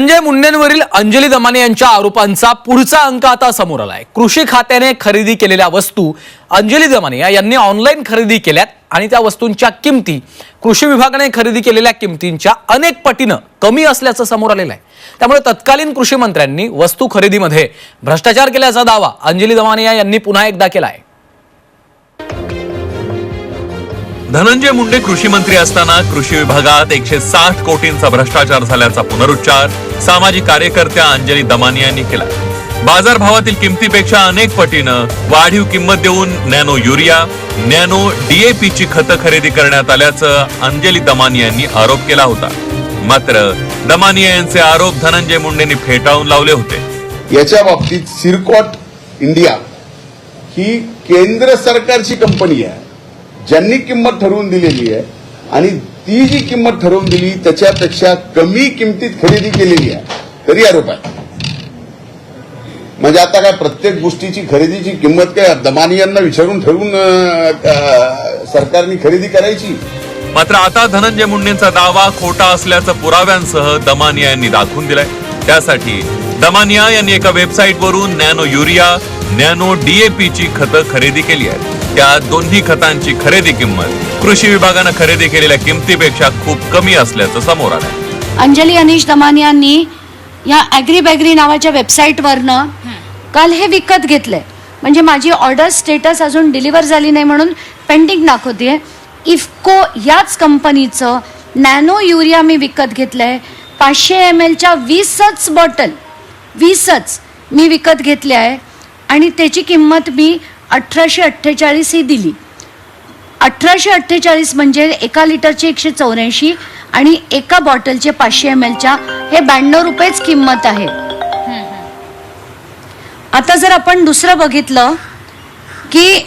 धनंजय मुंडेंवरील अंजली दमाने यांच्या आरोपांचा पुढचा अंक आता समोर आलाय. कृषी खात्याने खरेदी केलेल्या वस्तू अंजली दमाने यांनी ऑनलाईन खरेदी केल्यात आणि त्या वस्तूंच्या किमती कृषी विभागाने खरेदी केलेल्या किमतींच्या अनेक पटीनं कमी असल्याचं समोर आलेलं आहे. त्यामुळे तत्कालीन कृषी मंत्र्यांनी वस्तू खरेदीमध्ये भ्रष्टाचार केल्याचा दावा अंजली दमानिया यांनी पुन्हा एकदा केला आहे धनंजय मुंडे कृषी मंत्री असताना कृषी विभागात एकशे साठ कोटींचा भ्रष्टाचार झाल्याचा पुनरुच्चार सामाजिक कार्यकर्त्या अंजली दमानी यांनी केला. बाजारभावातील किमतीपेक्षा अनेक पटीनं वाढीव किंमत देऊन नॅनो युरिया नॅनो डीएपी ची खतं खरेदी करण्यात आल्याचं अंजली दमानी यांनी आरोप केला होता. मात्र दमानिया यांचे आरोप धनंजय मुंडेंनी फेटाळून लावले होते. याच्या बाबतीत सिरकॉट इंडिया ही केंद्र सरकारची कंपनी आहे. ज्यांनी किंमत ठरवून दिलेली आहे आणि ती जी किंमत ठरवून दिली त्याच्यापेक्षा कमी किमतीत खरेदी केलेली आहे. तरी आरोप आहे. म्हणजे आता काय प्रत्येक गोष्टीची खरेदीची किंमत काय दमानियांना विचारून ठरवून सरकारने खरेदी करायची? मात्र आता धनंजय मुंडेंचा दावा खोटा असल्याचं पुराव्यांसह दमानिया यांनी दाखवून दिलाय. त्यासाठी दमानिया यांनी एका वेबसाईटवरून नॅनो युरिया नॅनो डीएपी ची खतं खरेदी केली आहे त्या दोन्ही खतांची खरेदी किंमत कृषी विभागानं खरेदी केलेल्या किमतीपेक्षा खूप कमी असल्याचं समोर आलंय. अंजली अनिश दमान यांनी या ॲग्री बॅग्री नावाच्या वेबसाईटवरनं काल हे विकत घेतलंय. म्हणजे माझी ऑर्डर स्टेटस अजून डिलिव्हर झाली नाही म्हणून पेंडिंग दाखवते इफको याच कंपनीचं नॅनो युरिया मी विकत घेतलंय. पाचशे एम एलच्या वीसच बॉटल वीसच मी विकत घेतले आहे आणि त्याची किंमत मी अठराशे अठ्ठेचाळीस ही दिली. अठराशे अठ्ठेचाळीस म्हणजे एका लिटरचे एकशे चौऱ्याऐंशी आणि एका बॉटलचे पाचशे एम एलच्या हे ब्याण्णव रुपयेच किंमत आहे. आता जर आपण दुसरं बघितलं की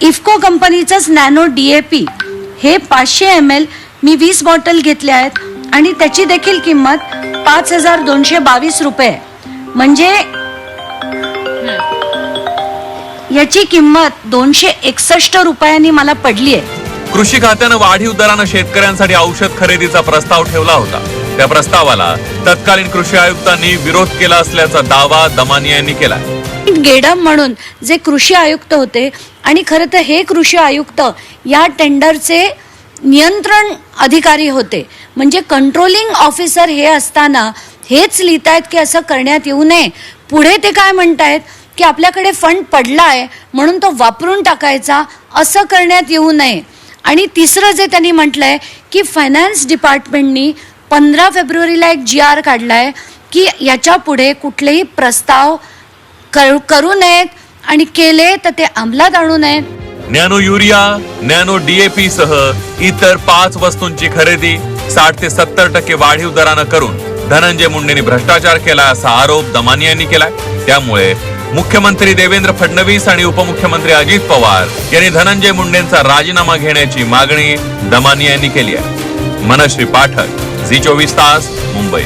इफको कंपनीचंच नॅनो डी ए पी हे पाचशे एम एल मी वीस बॉटल घेतल्या आहेत. आणि त्याची देखील किंमत पाच हजार दोनशे बावीस रुपये. म्हणजे याची किंमत दोनशे एकसष्ट रुपयांनी मला पडली आहे. कृषी खात्यानं वाढीव दरानं शेतकऱ्यांसाठी औषध खरेदीचा प्रस्ताव ठेवला होता. त्या प्रस्तावाला तत्कालीन कृषी आयुक्तांनी विरोध केला असल्याचा दावा दमानिया यांनी केला. गेडम म्हणून जे कृषी आयुक्त होते आणि खरं तर हे कृषी आयुक्त या टेंडरचे नियंत्रण अधिकारी होते. म्हणजे कंट्रोलिंग ऑफिसर हे असताना हेच लिहितायत की असं करण्यात येऊ नये. पुढे ते काय म्हणतायत? की आपल्याकडे फंड पडला आहे म्हणून तो वापरून टाकायचा असं करण्यात येऊ नये. आणि तिसरं जे त्यांनी म्हटलंय की फायनान्स डिपार्टमेंटनी पंधरा फेब्रुवारीला एक जी आर काढला आहे की याच्यापुढे कुठलेही प्रस्ताव करू करू नयेत आणि केले तर ते अंमलात आणू नयेत. नॅनो युरिया नॅनो डीएपी सह इतर पाच वस्तूंची खरेदी साठ ते सत्तर टक्के वाढीव दरानं करून धनंजय मुंडेंनी भ्रष्टाचार केला असा आरोप दमानी यांनी केलाय. त्यामुळे मुख्यमंत्री देवेंद्र फडणवीस आणि उपमुख्यमंत्री अजित पवार यांनी धनंजय मुंडेंचा राजीनामा घेण्याची मागणी दमानी यांनी केली आहे. मनश्री पाठक झी चोवीस तास मुंबई.